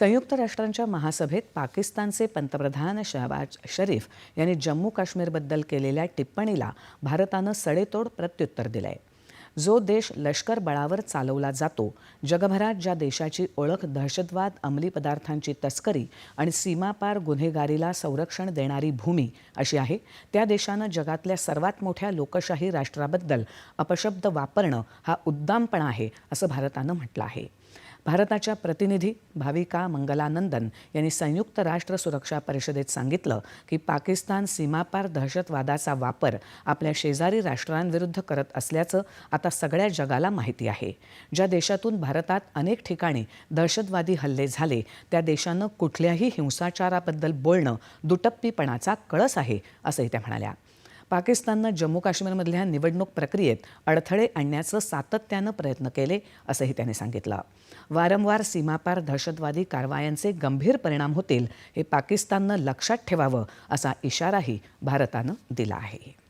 संयुक्त राष्ट्रांच्या महासभेत पाकिस्तानचे पंतप्रधान शहबाज शरीफ यांनी जम्मू काश्मीरबद्दल केलेल्या टिप्पणीला भारतानं सडेतोड प्रत्युत्तर दिलंय. जो देश लष्कर बळावर चालवला जातो जगभरात ज्या देशाची ओळख दहशतवाद अंमली पदार्थांची तस्करी आणि सीमापार गुन्हेगारीला संरक्षण देणारी भूमी अशी आहे त्या देशानं जगातल्या सर्वात मोठ्या लोकशाही राष्ट्राबद्दल अपशब्द वापरणं हा उद्दामपणा आहे असं भारतानं म्हटलं आहे. भारताच्या प्रतिनिधी भाविका मंगलानंदन यांनी संयुक्त राष्ट्र सुरक्षा परिषदेत सांगितलं की पाकिस्तान सीमापार दहशतवादाचा वापर आपल्या शेजारी राष्ट्रांविरुद्ध करत असल्याचं आता सगळ्या जगाला माहिती आहे. ज्या देशातून भारतात अनेक ठिकाणी दहशतवादी हल्ले झाले त्या देशानं कुठल्याही हिंसाचाराबद्दल बोलणं दुटप्पीपणाचा कळस आहे असंही त्या म्हणाल्या. पाकिस्ताननं जम्मू काश्मीरमधल्या निवडणूक प्रक्रियेत अडथळे आणण्याचं सातत्यानं प्रयत्न केले असंही त्यांनी सांगितलं. वारंवार सीमापार दहशतवादी कारवायांचे गंभीर परिणाम होतील हे पाकिस्ताननं लक्षात ठेवावं असा इशाराही भारतानं दिला आहे.